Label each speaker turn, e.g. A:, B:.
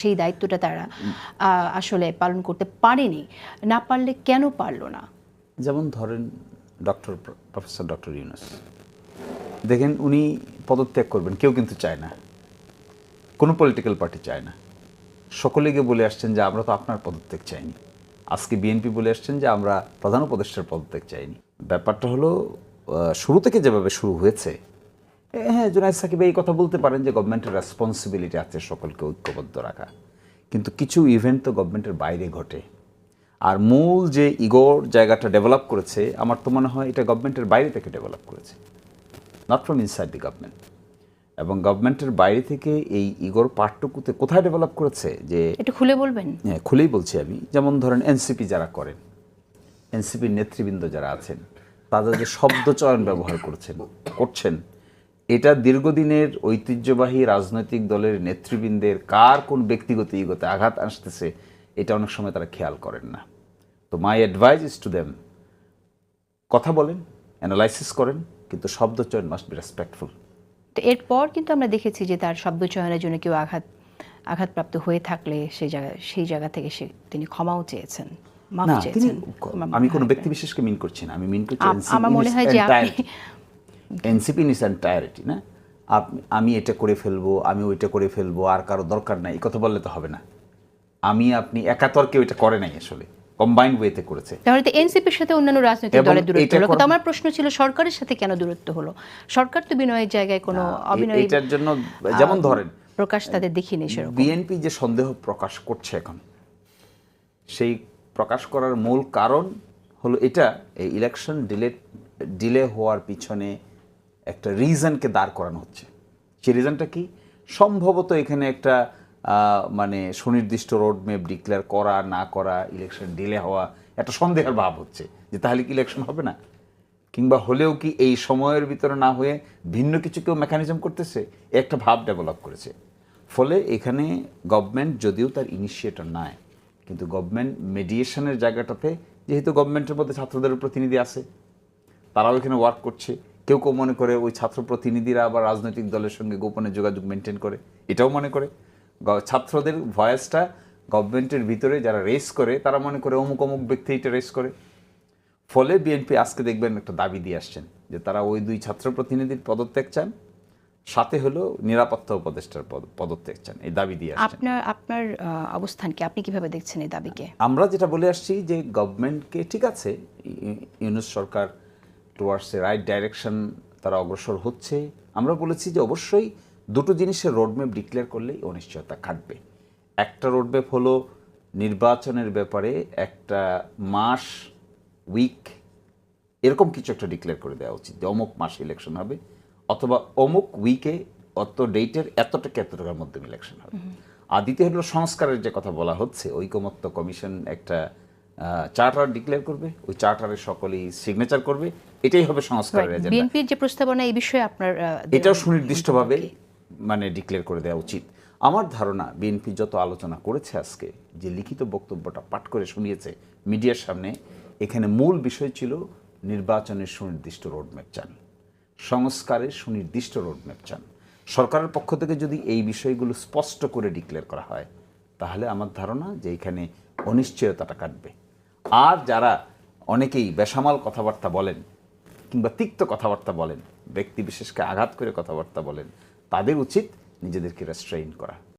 A: সেই দায়িত্বটা তারা আসলে পালন করতে পারেনি। না পারলে কেন পারল না?
B: যেমন ধরেন ডক্টর প্রফেসর ডক্টর ইউনুস। দেখেন উনি পদত্যাগ করবেন, কেউ কিন্তু চায় না। কোনো পলিটিক্যাল পার্টি চায় না। সকলে গিয়ে বলে আসছেন যে, আমরা তো আপনার পদত্যাগ চাইনি। আজকে বিএনপি বলে আসছেন যে, আমরা প্রধান উপদেষ্টার পদত্যাগ চাইনি। ব্যাপারটা হলো শুরু থেকে যেভাবে শুরু হয়েছে হ্যাঁ জুনায়দ সাকিব এই কথা বলতে পারেন যে গভর্নমেন্টের রেসপন্সিবিলিটি আছে সকলকে ঐক্যবদ্ধ রাখা। কিন্তু কিছু ইভেন্ট তো গভর্নমেন্টের বাইরে ঘটে। আর মূল যে ইগোর জায়গাটা ডেভেলপ করেছে আমার তো মনে হয় এটা গভর্নমেন্টের বাইরে থেকে ডেভেলপ করেছে। Not from inside the government এবং গভর্নমেন্টের বাইরে থেকে এই ইগোর পাঠটুকুতে কোথায় ডেভেলপ করেছে যে
A: এটা খুলে বলবেন?
B: হ্যাঁ খুলেই বলছি আমি। যেমন ধরেন এনসিপি যারা করেন এনসিপির নেতৃবৃন্দ যারা আছেন তাদের যে শব্দ চয়ন ব্যবহার করছেন করছেন এটা দীর্ঘদিনের ঐতিহ্যবাহী রাজনৈতিক দলের নেতৃবৃন্দের কার কোন ব্যক্তিগত ইগোতে আঘাত আসতেছে এটা অনেক সময় তারা খেয়াল করেন না। তো my advice is to them কথা বলেন অ্যানালাইসিস করেন কিন্তু শব্দ চয়ন মাস্ট বি রেসপেক্টফুল
A: তো এরপর কিন্তু আমরা দেখেছি যে তার শব্দ চয়নের জন্য কেউ আঘাত আঘাতপ্রাপ্ত হয়ে থাকলে সেই জায়গা সেই জায়গা থেকে সে তিনি ক্ষমাও চেয়েছেন
B: আমি কোনো ব্যক্তি বিশেষকে মিন করছি না আমি মিন করছি
A: আমার মনে হয় যে আপনি
B: এনসিপি নিস এন্টায়ারিটি না? আমি এটা করে ফেলব আমি ওইটা করে ফেলব আর কারও দরকার নাই এই কথা বললে তো হবে না। আমি আপনি একাতর কেউ এটা করে নাই আসলে কম্বাইন্ড ওয়েতে করেছে।
A: তাহলে তো এনসিপির সাথে অন্যান্য রাজনৈতিক দলের দূরত্ব হলো। কিন্তু আমার প্রশ্ন ছিল সরকারের সাথে কেন দূরত্ব হলো? সরকার তো বিনয়ের জায়গায় কোনো অবিনয়
B: এটার জন্য যেমন ধরেন
A: প্রকাশ তাদের দেখিনি সেরকম।
B: বিএনপি যে সন্দেহ প্রকাশ করছে এখন সেই প্রকাশ করার মূল কারণ হলো এটা এই ইলেকশন ডিলে ডিলে হওয়ার পিছনে একটা রিজনকে দাঁড় করানো হচ্ছে। সেই রিজনটা কি? সম্ভবত এখানে একটা মানে সুনির্দিষ্ট রোড ম্যাপ ডিক্লেয়ার করা, না করা ইলেকশন ডিলে হওয়া, একটা সন্দেহের ভাব হচ্ছে যে তাহলে কি ইলেকশন হবে না? কিংবা হলেও কি এই সময়ের ভিতরে না হয়ে ভিন্ন কিছু কেউ মেকানিজম করতেছে? একটা ভাব ডেভেলপ করেছে। ফলে এখানে গভর্নমেন্ট যদিও তার ইনিশিয়েটর নয় কিন্তু গভর্নমেন্ট মেডিয়েশনের জায়গাটাতে, যেহেতু গভর্নমেন্টের মধ্যে ছাত্রদের প্রতিনিধি আছে, তারাও এখানে ওয়ার্ক করছে। কেউ কেউ মনে করে ওই ছাত্র প্রতিনিধিরা আবার রাজনৈতিক দলের সঙ্গে গোপনে যোগাযোগ মেনটেন করে। এটাও মনে করে। ছাত্রদের ভয়েসটা গভর্নমেন্টের ভিতরে যারা রেস করে তারা মনে করে অমুক অমুক ব্যক্তি এটা রেস করে। ফলে বিএনপি আজকে দেখবেন একটা দাবি দিয়ে আসছেন যে তারা ওই দুই ছাত্র প্রতিনিধির পদত্যাগ চান সাথে হলো নিরাপত্তা উপদেষ্টার পদ- পদত্যাগ চান। এই দাবি দিয়ে
A: আপনার আপনার অবস্থান কি? আপনি কীভাবে দেখছেন এই দাবিকে?
B: আমরা যেটা বলে আসছি যে গভর্নমেন্টকে ঠিক আছে ইউনুস সরকার টুয়ার্ডস এ রাইট ডাইরেকশন তারা অগ্রসর হচ্ছে। আমরা বলেছি যে অবশ্যই দুটো জিনিসের রোডম্যাপ ডিক্লেয়ার করলেই অনিশ্চয়তা কাটবে একটা রোডম্যাপ হলো নির্বাচনের ব্যাপারে একটা মাস উইক এরকম কিছু একটা ডিক্লেয়ার করে দেওয়া উচিত যে অমুক মাসে ইলেকশন হবে অথবা অমুক উইকে অত ডেটের এতটা এত টাকার মধ্যে ইলেকশন হবে। আর দ্বিতীয় হলো সংস্কারের যে কথা বলা হচ্ছে ঐকমত্য কমিশন একটা চার্টার ডিক্লেয়ার করবে। ওই চার্টারে সকলেই সিগনেচার করবে। এটাই হবে সংস্কারের এজেন্ডা
A: বিএনপির যে প্রস্তাবনা এই বিষয়ে আপনার
B: এটাও সুনির্দিষ্টভাবে মানে ডিক্লেয়ার করে দেওয়া উচিত। আমার ধারণা বিএনপি যত আলোচনা করেছে আজকে যে লিখিত বক্তব্যটা পাঠ করে শুনিয়েছে মিডিয়ার সামনে এখানে মূল বিষয় ছিল নির্বাচনের সুনির্দিষ্ট রোডম্যাপ চান সংস্কারের সুনির্দিষ্ট রোডম্যাপ চান সরকারের পক্ষ থেকে যদি এই বিষয়গুলো স্পষ্ট করে ডিক্লেয়ার করা হয় তাহলে আমার ধারণা যে এখানে অনিশ্চয়তাটা কাটবে। আর যারা অনেকেই বেসামাল কথাবার্তা বলেন কিংবা তিক্ত কথাবার্তা বলেন, ব্যক্তি বিশেষকে আঘাত করে কথাবার্তা বলেন, তাদের উচিত নিজেদেরকে রেস্ট্রেইন করা।